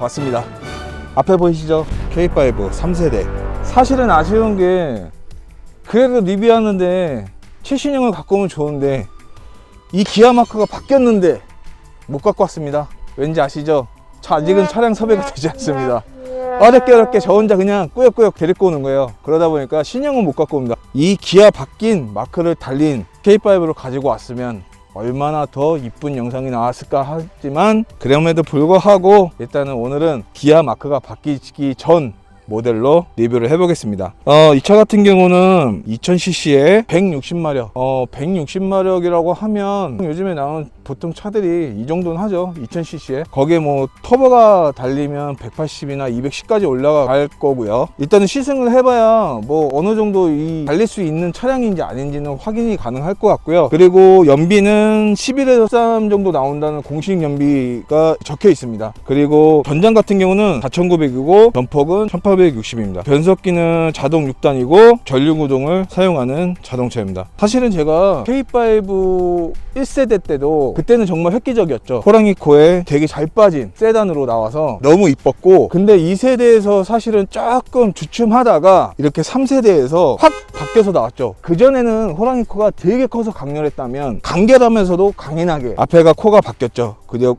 왔습니다. 앞에 보이시죠? K5 3세대. 사실은 아쉬운 게 그래도 리뷰하는데 최신형을 갖고 오면 좋은데 이 기아 마크가 바뀌었는데 못 갖고 왔습니다. 왠지 아시죠? 차 아직은 차량 섭외가 되지 않습니다. 어렵게 어렵게 저 혼자 그냥 꾸역꾸역 데리고 오는 거예요. 그러다 보니까 신형은 못 갖고 옵니다. 이 기아 바뀐 마크를 달린 K5를 가지고 왔으면 얼마나 더 이쁜 영상이 나왔을까 하지만 그럼에도 불구하고 일단은 오늘은 기아 마크가 바뀌기 전 모델로 리뷰를 해보겠습니다. 어, 이 차 같은 경우는 2000cc에 160마력. 어, 160마력이라고 하면 요즘에 나오는 보통 차들이 이 정도는 하죠. 2000cc에. 거기에 뭐 터보가 달리면 180이나 210까지 올라갈 거고요. 일단은 시승을 해봐야 뭐 어느 정도 이 달릴 수 있는 차량인지 아닌지는 확인이 가능할 것 같고요. 그리고 연비는 11에서 13 정도 나온다는 공식 연비가 적혀 있습니다. 그리고 전장 같은 경우는 4900이고 전폭은 1860입니다. 변속기는 자동 6단이고 전륜 구동을 사용하는 자동차입니다. 사실은 제가 K5 1세대 때도 그때는 정말 획기적이었죠. 호랑이 코에 되게 잘 빠진 세단으로 나와서 너무 이뻤고 근데 2세대에서 사실은 조금 주춤하다가 이렇게 3세대에서 확 바뀌어서 나왔죠. 그전에는 호랑이 코가 되게 커서 강렬했다면 간결하면서도 강인하게 앞에가 코가 바뀌었죠.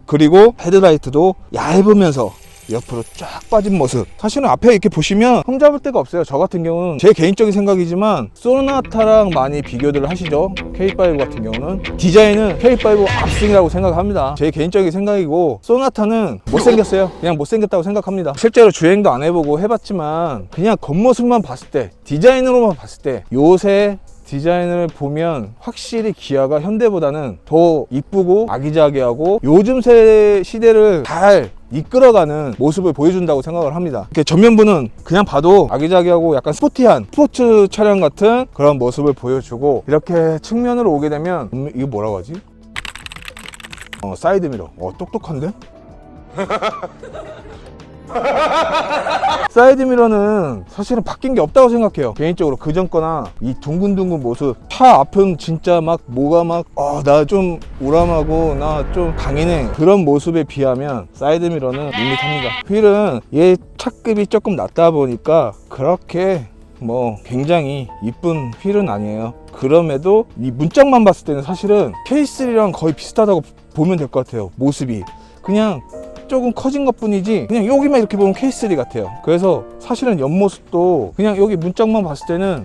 그리고 헤드라이트도 얇으면서 옆으로 쫙 빠진 모습. 사실은 앞에 이렇게 보시면 흠잡을 데가 없어요. 저 같은 경우는 제 개인적인 생각이지만 소나타랑 많이 비교들 하시죠. K5 같은 경우는 디자인은 K5 압승이라고 생각합니다. 제 개인적인 생각이고 소나타는 못생겼어요. 그냥 못생겼다고 생각합니다. 실제로 주행도 안 해보고 해봤지만 그냥 겉모습만 봤을 때 디자인으로만 봤을 때 요새 디자인을 보면 확실히 기아가 현대보다는 더 이쁘고 아기자기하고 요즘 세 시대를 잘 이끌어가는 모습을 보여준다고 생각을 합니다. 이렇게 전면부는 그냥 봐도 아기자기하고 약간 스포티한 스포츠 차량 같은 그런 모습을 보여주고 이렇게 측면으로 오게 되면 음, 이거 뭐라고 하지? 어, 사이드 미러. 어, 똑똑한데? 사이드 미러는 사실은 바뀐 게 없다고 생각해요. 개인적으로 그전 거나 이 둥근둥근 모습. 차 앞은 진짜 막 뭐가 막, 어, 나좀 우람하고 나 좀 강인해. 그런 모습에 비하면 사이드 미러는 밋밋합니다. 휠은 얘 차급이 조금 낮다 보니까 그렇게 뭐 굉장히 이쁜 휠은 아니에요. 그럼에도 이 문짝만 봤을 때는 사실은 K3랑 거의 비슷하다고 보면 될 것 같아요. 모습이. 그냥 조금 커진 것 뿐이지 그냥 여기만 이렇게 보면 K3 같아요. 그래서 사실은 옆모습도 그냥 여기 문짝만 봤을 때는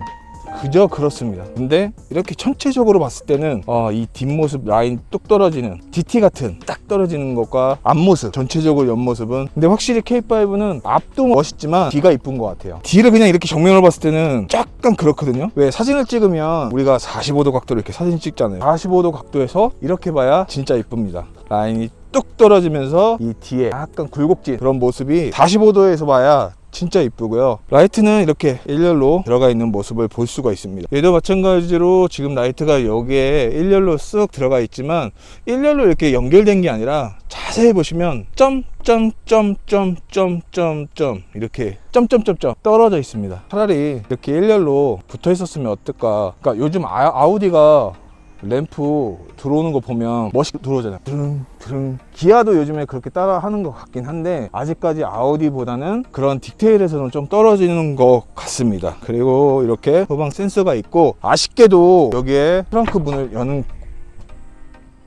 그저 그렇습니다. 근데 이렇게 전체적으로 봤을 때는 어, 이 뒷모습 라인 뚝 떨어지는 GT 같은 딱 떨어지는 것과 앞모습 전체적으로 옆모습은 근데 확실히 K5는 앞도 멋있지만 뒤가 이쁜 것 같아요. 뒤를 그냥 이렇게 정면으로 봤을 때는 약간 그렇거든요. 왜 사진을 찍으면 우리가 45도 각도로 이렇게 사진 찍잖아요. 45도 각도에서 이렇게 봐야 진짜 이쁩니다. 라인이 뚝 떨어지면서 이 뒤에 약간 굴곡진 그런 모습이 45도에서 봐야 진짜 이쁘고요. 라이트는 이렇게 일렬로 들어가 있는 모습을 볼 수가 있습니다. 얘도 마찬가지로 지금 라이트가 여기에 일렬로 쓱 들어가 있지만 일렬로 이렇게 연결된 게 아니라 자세히 보시면 점점점점점점점 이렇게 점점점점 떨어져 있습니다. 차라리 이렇게 일렬로 붙어 있었으면 어떨까. 그러니까 요즘 아, 아우디가 램프 들어오는 거 보면 멋있게 들어오잖아요. 드릉 드릉. 기아도 요즘에 그렇게 따라 하는 것 같긴 한데 아직까지 아우디보다는 그런 디테일에서는 좀 떨어지는 것 같습니다. 그리고 이렇게 후방 센서가 있고 아쉽게도 여기에 트렁크 문을 여는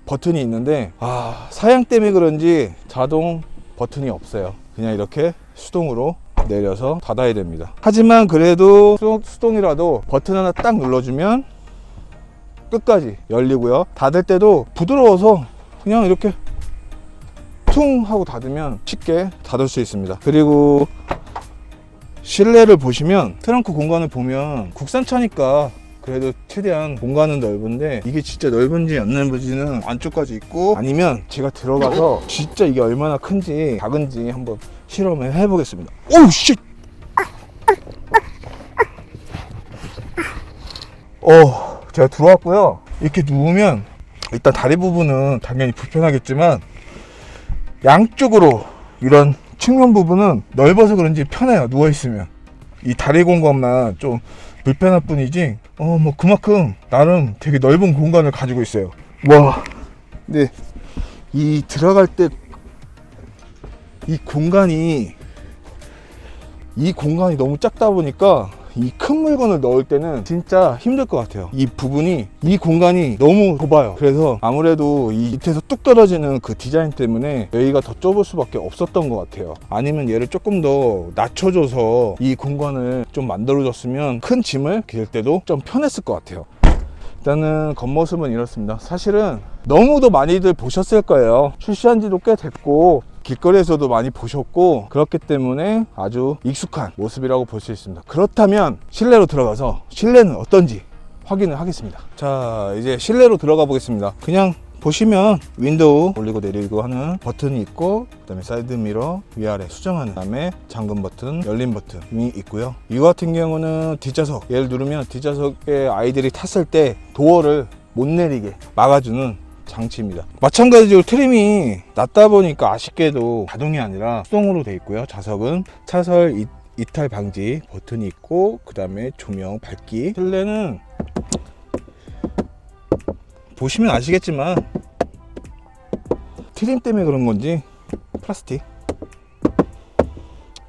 버튼이 있는데 아 사양 때문에 그런지 자동 버튼이 없어요. 그냥 이렇게 수동으로 내려서 닫아야 됩니다. 하지만 그래도 수- 수동이라도 버튼 하나 딱 눌러주면 끝까지 열리고요. 닫을 때도 부드러워서 그냥 이렇게 퉁 하고 닫으면 쉽게 닫을 수 있습니다. 그리고 실내를 보시면 트렁크 공간을 보면 국산차니까 그래도 최대한 공간은 넓은데 이게 진짜 넓은지 안 넓은지는 안쪽까지 있고 아니면 제가 들어가서 진짜 이게 얼마나 큰지 작은지 한번 실험을 해보겠습니다. 오우 씨! 어, 제가 들어왔고요. 이렇게 누우면 일단 다리 부분은 당연히 불편하겠지만 양쪽으로 이런 측면 부분은 넓어서 그런지 편해요 누워 있으면. 이 다리 공간만 좀 불편할 뿐이지 어 뭐 그만큼 나름 되게 넓은 공간을 가지고 있어요. 와. 근데 이 들어갈 때 이 공간이 이 공간이 너무 작다 보니까 이 큰 물건을 넣을 때는 진짜 힘들 것 같아요. 이 부분이 이 공간이 너무 좁아요. 그래서 아무래도 이 밑에서 뚝 떨어지는 그 디자인 때문에 여기가 더 좁을 수밖에 없었던 것 같아요. 아니면 얘를 조금 더 낮춰줘서 이 공간을 좀 만들어줬으면 큰 짐을 길 때도 좀 편했을 것 같아요. 일단은 겉모습은 이렇습니다. 사실은 너무도 많이들 보셨을 거예요. 출시한 지도 꽤 됐고, 길거리에서도 많이 보셨고, 그렇기 때문에 아주 익숙한 모습이라고 볼 수 있습니다. 그렇다면 실내로 들어가서 실내는 어떤지 확인을 하겠습니다. 자, 이제 실내로 들어가 보겠습니다. 그냥 보시면 윈도우 올리고 내리고 하는 버튼이 있고 그 다음에 사이드 미러 위아래 수정하는 그 다음에 잠금 버튼 열림 버튼이 있고요 이거 같은 경우는 뒷좌석 얘를 누르면 뒷좌석에 아이들이 탔을 때 도어를 못 내리게 막아주는 장치입니다. 마찬가지로 트림이 낮다 보니까 아쉽게도 자동이 아니라 수동으로 돼 있고요. 좌석은 차설 이- 이탈 방지 버튼이 있고 그 다음에 조명 밝기. 실내는 보시면 아시겠지만 트림 때문에 그런 건지 플라스틱.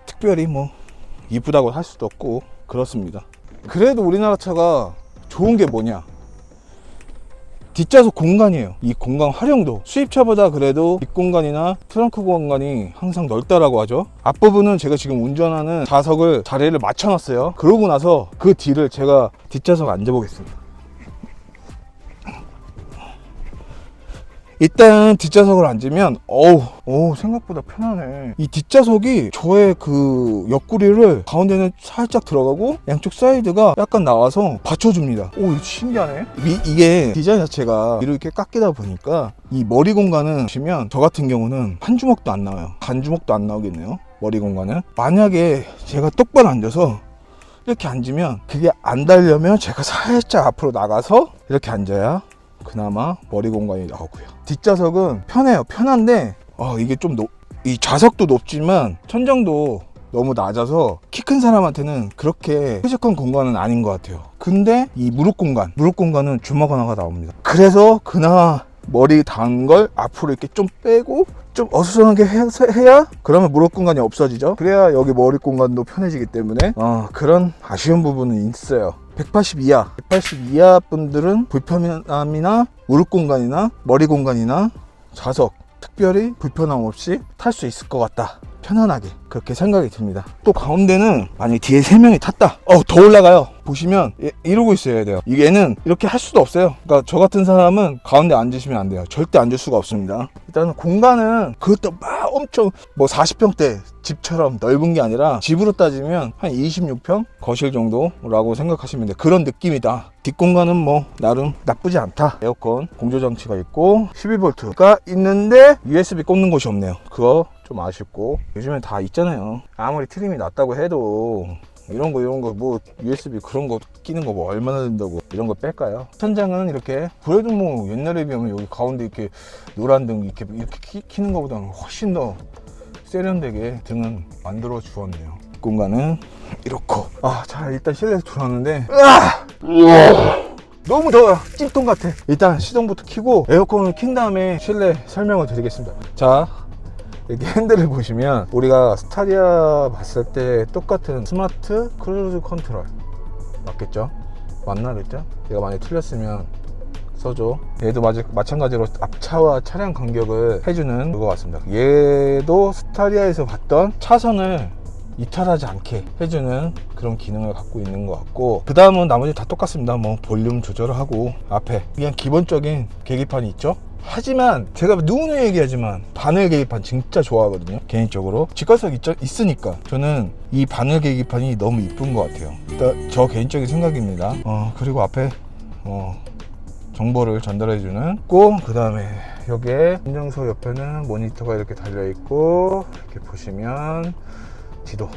특별히 뭐 이쁘다고 할 수도 없고 그렇습니다. 그래도 우리나라 차가 좋은 게 뭐냐 뒷좌석 공간이에요. 이 공간 활용도. 수입차보다 그래도 뒷공간이나 트렁크 공간이 항상 넓다라고 하죠. 앞부분은 제가 지금 운전하는 좌석을 자리를 맞춰놨어요. 그러고 나서 그 뒤를 제가 뒷좌석 앉아보겠습니다 일단 뒷좌석을 앉으면 어우 오 생각보다 편하네. 이 뒷좌석이 저의 그 옆구리를 가운데는 살짝 들어가고 양쪽 사이드가 약간 나와서 받쳐줍니다. 오 신기하네. 이, 이게 디자인 자체가 이렇게 깎이다 보니까 이 머리 공간은 보시면 저 같은 경우는 한 주먹도 안 나와요. 반 주먹도 안 나오겠네요 머리 공간은. 만약에 제가 똑바로 앉아서 이렇게 앉으면 그게 안 닿으려면 제가 살짝 앞으로 나가서 이렇게 앉아야 그나마 머리 공간이 나오고요. 뒷좌석은 편해요. 편한데 어, 이게 좀 높, 이 좌석도 높지만 천정도 너무 낮아서 키 큰 사람한테는 그렇게 쾌적한 공간은 아닌 것 같아요. 근데 이 무릎 공간, 무릎 공간은 주먹 하나가 나옵니다. 그래서 그나마 머리 닿은 걸 앞으로 이렇게 좀 빼고 좀 어수선하게 해서 해야 그러면 무릎 공간이 없어지죠. 그래야 여기 머리 공간도 편해지기 때문에 어, 그런 아쉬운 부분은 있어요. 180 이하, 180 이하 분들은 불편함이나 무릎 공간이나 머리 공간이나 좌석 특별히 불편함 없이 탈 수 있을 것 같다. 편안하게 그렇게 생각이 듭니다. 또 가운데는 만약 뒤에 세 명이 탔다. 어, 더 올라가요. 보시면 얘- 이러고 있어야 돼요. 이 얘는 이렇게 할 수도 없어요. 그러니까 저 같은 사람은 가운데 앉으시면 안 돼요. 절대 앉을 수가 없습니다. 일단은 공간은 그것도 막 엄청 뭐 40평대 집처럼 넓은 게 아니라 집으로 따지면 한 26평 거실 정도라고 생각하시면 돼요. 그런 느낌이다. 뒷공간은 뭐 나름 나쁘지 않다. 에어컨 공조 장치가 있고 12V가 있는데 USB 꽂는 곳이 없네요. 그거 좀 아쉽고 요즘엔 다 있잖아요. 아무리 트림이 낮다고 해도 이런 거 이런 거 뭐 USB 그런 거 끼는 거 뭐 얼마나 든다고 이런 거 뺄까요? 천장은 이렇게 그래도 뭐 옛날에 비하면 여기 가운데 이렇게 노란 등 이렇게 이렇게 키, 키는 것보다는 훨씬 더 세련되게 등은 만들어 주었네요. 공간은 이렇고 아자 일단 실내에서 들어왔는데 으아! 너무 더워요 찜통 같아 일단 시동부터 켜고 에어컨을 킨 다음에 실내 설명을 드리겠습니다 자 이렇게 핸들을 보시면 우리가 스타리아 봤을 때 똑같은 스마트 크루즈 컨트롤. 맞겠죠? 맞나겠죠? 얘가 많이 틀렸으면 써줘. 얘도 마지, 마찬가지로 앞차와 차량 간격을 해주는 그거 같습니다. 얘도 스타리아에서 봤던 차선을 이탈하지 않게 해주는 그런 기능을 갖고 있는 것 같고 그 다음은 나머지 다 똑같습니다. 뭐 볼륨 조절을 하고 앞에. 그냥 기본적인 계기판이 있죠 하지만 제가 누누이 얘기하지만 바늘 계기판 진짜 좋아하거든요. 개인적으로. 직관석 있, 있으니까. 저는 이 바늘 계기판이 너무 이쁜 것 같아요. 일단 저 개인적인 생각입니다. 어 그리고 앞에 어 정보를 전달해주는 꼭그 다음에 여기에 운전석 옆에는 모니터가 이렇게 달려 있고 이렇게 보시면 지도.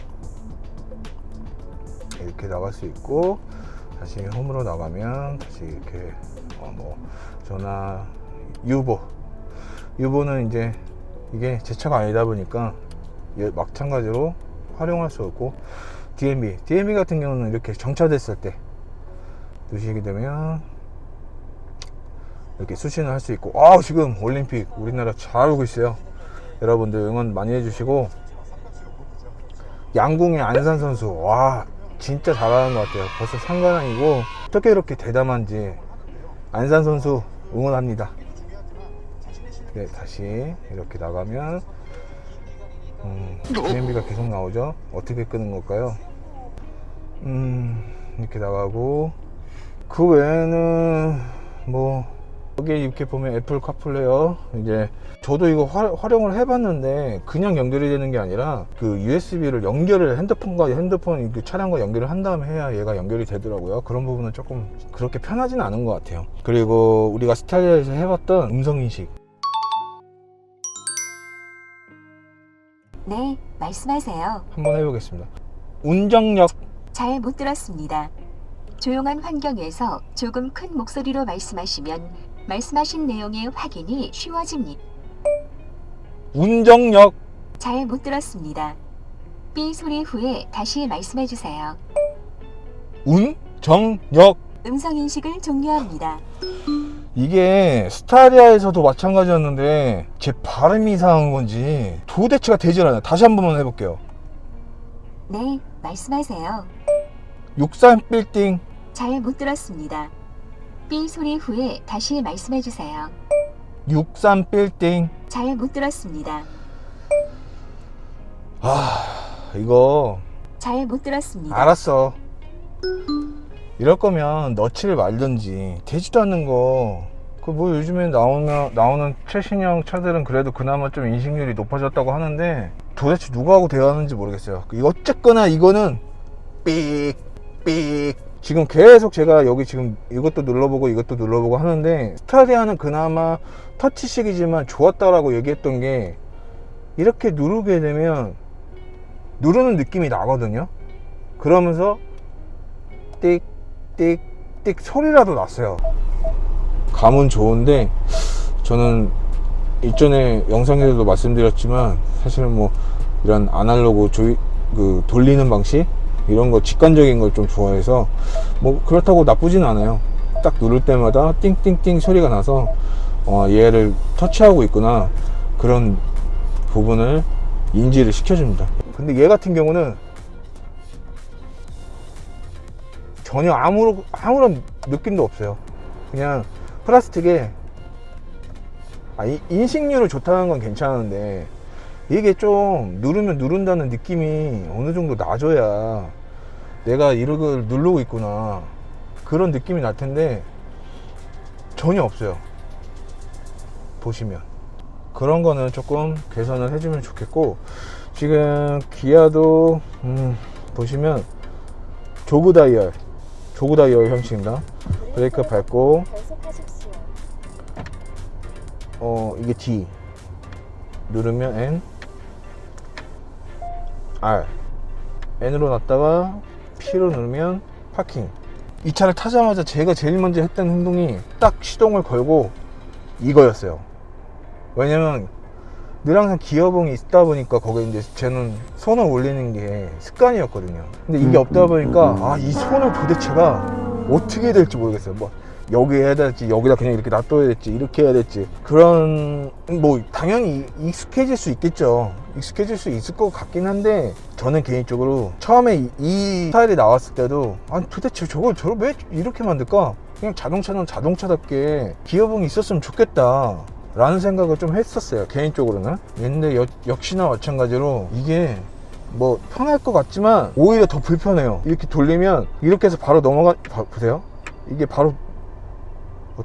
이렇게 나갈 수 있고 다시 홈으로 나가면 다시 이렇게 어 뭐 전화 유보. 유보는 이제 이게 제 차가 아니다 보니까 얘 마찬가지로 활용할 수 있고 DMB DMB 같은 경우는 이렇게 정차됐을 때 누시게 되면 이렇게 수신을 할 수 있고 아 지금 올림픽 우리나라 잘 오고 있어요. 여러분들 응원 많이 해주시고. 양궁의 안산 선수 와 진짜 잘하는 것 같아요. 벌써 상관왕이고 어떻게 이렇게 대담한지 안산 선수 응원합니다 네 다시 이렇게 나가면 음, DMB가 계속 나오죠? 어떻게 끄는 걸까요? 음 이렇게 나가고 그 외에는 뭐 여기 이렇게 보면 애플 카플레어 이제 저도 이거 화- 활용을 해봤는데 그냥 연결이 되는 게 아니라 그 USB를 연결을 핸드폰과 핸드폰 그 차량과 연결을 한 다음에 해야 얘가 연결이 되더라고요. 그런 부분은 조금 그렇게 편하진 않은 것 같아요. 그리고 우리가 스타일에서 해봤던 음성인식 네, 말씀하세요. 한번 해보겠습니다 운정력 잘못 들었습니다. 조용한 환경에서 조금 큰 목소리로 말씀하시면 말씀하신 내용의 확인이 쉬워집니다. 운정력 잘못 들었습니다. 삐 소리 후에 다시 말씀해 주세요. 운정력 음성 인식을 종료합니다. 이게 스타리아에서도 마찬가지였는데 제 발음이 이상한 건지 도대체가 되질 않아요 다시 한 번만 해볼게요 네, 말씀하세요. 63 빌딩 잘 못 들었습니다. 삐 소리 후에 다시 말씀해 주세요. 63 빌딩 잘 못 들었습니다. 아 이거 잘 못 들었습니다. 알았어 이럴 거면 넣지를 말든지 되지도 않는 거. 그 뭐 요즘에 나오는 나오는 최신형 차들은 그래도 그나마 좀 인식률이 높아졌다고 하는데 도대체 누가 하고 대화하는지 모르겠어요. 그 어쨌거나 이거는 삑삑. 지금 계속 제가 여기 지금 이것도 눌러보고 이것도 눌러보고 하는데 스타리아는 그나마 터치식이지만 좋았다라고 얘기했던 게 이렇게 누르게 되면 누르는 느낌이 나거든요. 그러면서 띡 띡띡 소리라도 났어요. 감은 좋은데 저는 이전에 영상에서도 말씀드렸지만 사실은 뭐 이런 아날로그 조이, 그 돌리는 방식? 이런 거 직관적인 걸 좀 좋아해서 뭐 그렇다고 나쁘진 않아요. 딱 누를 때마다 띵띵띵 소리가 나서 어, 얘를 터치하고 있구나. 그런 부분을 인지를 시켜줍니다. 근데 얘 같은 경우는 전혀 아무런, 아무런 느낌도 없어요. 그냥 플라스틱에 아, 이- 인식률을 좋다는 건 괜찮은데 이게 좀 누르면 누른다는 느낌이 어느 정도 나줘야 내가 이걸 누르고 있구나 그런 느낌이 날 텐데 전혀 없어요. 보시면 그런 거는 조금 개선을 해주면 좋겠고 지금 기아도 음, 보시면 조그 다이얼 조그 다이얼 형식입니다 브레이크 밟고. 어 이게 D. 누르면 N. R. N으로 놨다가 P로 누르면 파킹. 이 차를 타자마자 제가 제일 먼저 했던 행동이 딱 시동을 걸고 이거였어요. 왜냐면 늘 항상 기어봉이 있다 보니까 거기에 이제 저는 손을 올리는 게 습관이었거든요. 근데 이게 없다 보니까 아 이 손을 도대체가 어떻게 될지 모르겠어요. 뭐 여기 해야 될지 여기다 그냥 이렇게 놔둬야 될지 이렇게 해야 될지. 그런 뭐 당연히 익숙해질 수 있겠죠. 익숙해질 수 있을 것 같긴 한데 저는 개인적으로 처음에 이, 이 스타일이 나왔을 때도 아니 도대체 저걸 저를 왜 이렇게 만들까? 그냥 자동차는 자동차답게 기어봉이 있었으면 좋겠다 라는 생각을 좀 했었어요 개인적으로는. 근데 여- 역시나 마찬가지로 이게 뭐 편할 것 같지만 오히려 더 불편해요. 이렇게 돌리면 이렇게 해서 바로 넘어가 봐- 보세요. 이게 바로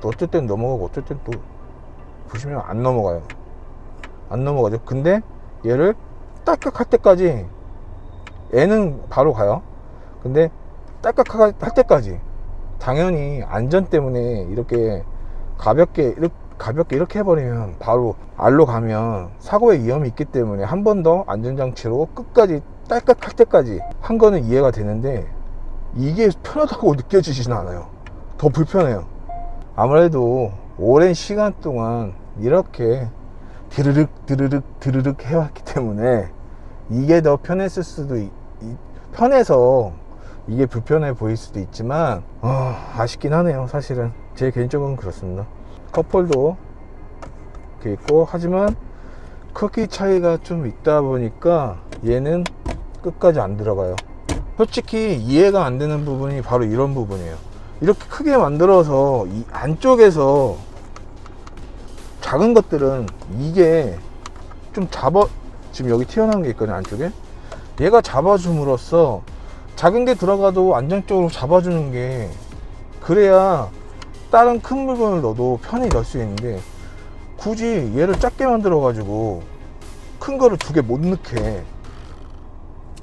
어쩔 땐 넘어가고 땐또 보시면 안 넘어가요. 안 넘어가죠. 근데 얘를 딸깍 할 때까지 얘는 바로 가요. 근데 딸깍 할 때까지 당연히 안전 때문에 이렇게 가볍게 이렇게 가볍게 이렇게 해버리면 바로 알로 가면 사고의 위험이 있기 때문에 한 번 더 안전장치로 끝까지 딸깍 할 때까지 한 거는 이해가 되는데 이게 편하다고 느껴지지는 않아요. 더 불편해요. 아무래도 오랜 시간 동안 이렇게 드르륵 드르륵 드르륵 해왔기 때문에 이게 더 편했을 수도 있, 이- 편해서 이게 불편해 보일 수도 있지만 어, 아쉽긴 하네요 사실은. 제 개인적으로는 그렇습니다 컵홀도 이렇게 있고 하지만 크기 차이가 좀 있다 보니까 얘는 끝까지 안 들어가요. 솔직히 이해가 안 되는 부분이 바로 이런 부분이에요. 이렇게 크게 만들어서 이 안쪽에서 작은 것들은 이게 좀 잡아 지금 여기 튀어나온 게 있거든요 안쪽에. 얘가 잡아줌으로써 작은 게 들어가도 안정적으로 잡아주는 게 그래야 다른 큰 물건을 넣어도 편히 넣을 수 있는데 굳이 얘를 작게 만들어 가지고 큰 거를 두 개 못 넣게.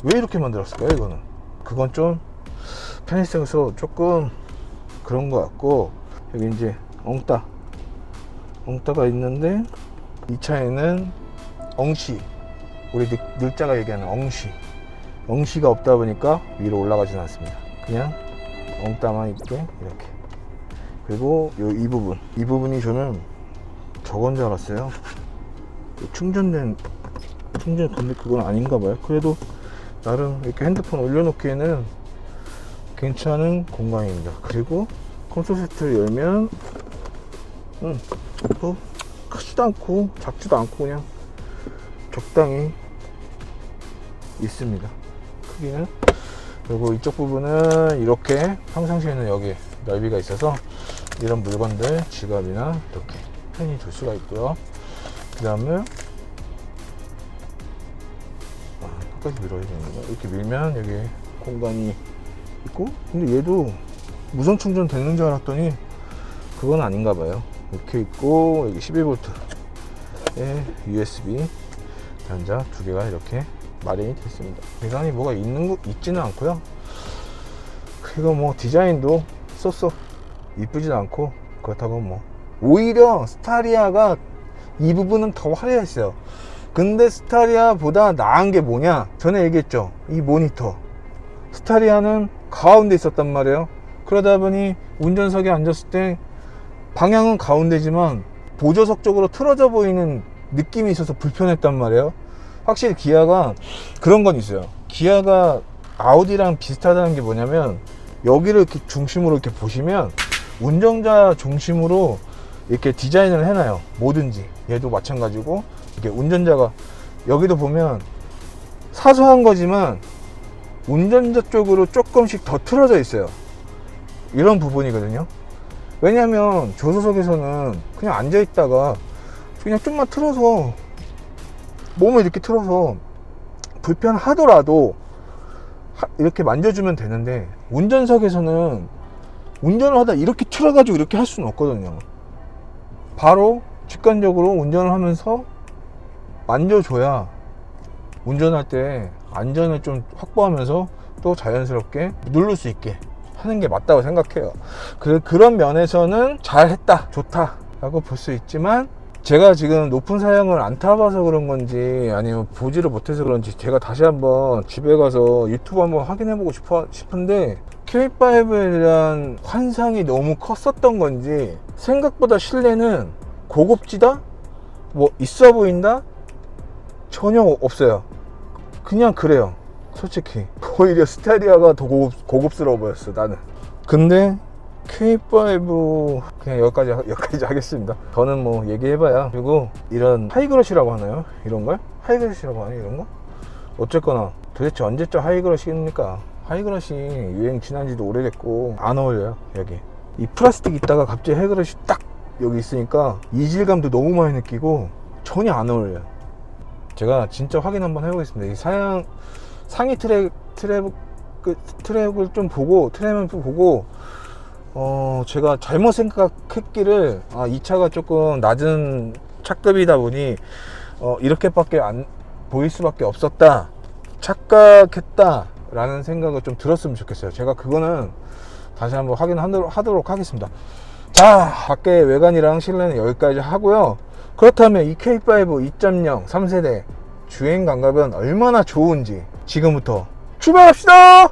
왜 이렇게 만들었을까요 이거는? 그건 좀 편의성에서 조금 그런 것 같고 여기 이제 엉따. 엉따가 있는데 이 차에는 엉시 우리 늙, 늙자가 얘기하는 엉시 엉시가 없다 보니까 위로 올라가지는 않습니다. 그냥 엉따만 있게 이렇게 그리고 요 이 부분. 이 부분이 저는 저건 줄 알았어요. 그 충전된 충전 근데 그건 아닌가 봐요. 그래도 나름 이렇게 핸드폰 올려놓기에는 괜찮은 공간입니다. 그리고 콘솔 세트를 열면 음, 뭐 크지도 않고 작지도 않고 그냥 적당히 있습니다. 크기는. 그리고 이쪽 부분은 이렇게 평상시에는 여기 넓이가 있어서 이런 물건들 지갑이나 이렇게 편히 둘 수가 있고요. 그 다음에 아, 끝까지 밀어야 되는 거 이렇게 밀면 여기 공간이 있고 근데 얘도 무선 충전 되는 줄 알았더니 그건 아닌가 봐요. 이렇게 있고 여기 11V에 USB 단자 두 개가 이렇게 마련이 됐습니다. 대단히 뭐가 있는 거 있지는 않고요. 그리고 뭐 디자인도 쏘쏘 이쁘지도 않고 그렇다고 뭐. 오히려 스타리아가 이 부분은 더 화려했어요. 근데 스타리아보다 나은 게 뭐냐? 전에 얘기했죠. 이 모니터. 스타리아는 가운데 있었단 말이에요. 그러다 보니 운전석에 앉았을 때 방향은 가운데지만 보조석 쪽으로 틀어져 보이는 느낌이 있어서 불편했단 말이에요. 확실히 기아가 그런 건 있어요. 기아가 아우디랑 비슷하다는 게 뭐냐면 여기를 이렇게 중심으로 이렇게 보시면 운전자 중심으로 이렇게 디자인을 해놔요. 뭐든지. 얘도 마찬가지고 이렇게 운전자가 여기도 보면 사소한 거지만 운전자 쪽으로 조금씩 더 틀어져 있어요. 이런 부분이거든요. 왜냐면 조수석에서는 그냥 앉아 있다가 그냥 좀만 틀어서 몸을 이렇게 틀어서 불편하더라도 하- 이렇게 만져주면 되는데 운전석에서는 운전을 하다 이렇게 틀어가지고 이렇게 할 수는 없거든요 바로 직관적으로 운전을 하면서 만져줘야 운전할 때 안전을 좀 확보하면서 또 자연스럽게 누를 수 있게 하는 게 맞다고 생각해요. 그, 그런 면에서는 잘했다, 좋다 라고 볼 수 있지만 제가 지금 높은 사양을 안 타봐서 그런 건지 아니면 보지를 못해서 그런지 제가 다시 한번 집에 가서 유튜브 한번 확인해보고 싶어, 싶은데 K5에 대한 환상이 너무 컸었던 건지 생각보다 실내는 고급지다? 뭐 있어 보인다? 전혀 없어요. 그냥 그래요. 솔직히 오히려 스타리아가 더 고급, 고급스러워 보였어 나는. 근데 K5 그냥 여기까지 하- 여기까지 하겠습니다. 저는 뭐 얘기해봐야 그리고 이런 하이그러시라고 하나요? 이런 걸 하이그러시라고 하나요? 이런 거? 어쨌거나 도대체 언제적 하이그러시입니까? 하이그러시 유행 지난 지도 오래됐고 안 어울려요 여기. 이 플라스틱 있다가 갑자기 하이그러시 딱 여기 있으니까 이질감도 너무 많이 느끼고 전혀 안 어울려요. 제가 진짜 확인 한번 해보겠습니다. 이 사양 상위 트랙 트랙 그 트랙을 좀 보고 트랙을 좀 보고 어 제가 잘못 생각했기를 아 이 차가 조금 낮은 차급이다 보니 어 이렇게밖에 안 보일 수밖에 없었다 착각했다 라는 생각을 좀 들었으면 좋겠어요. 제가 그거는 다시 한번 확인하도록 하겠습니다. 자 밖에 외관이랑 실내는 여기까지 하고요. 그렇다면 이 K5 2.0 3세대 주행 감각은 얼마나 좋은지 지금부터 출발합시다!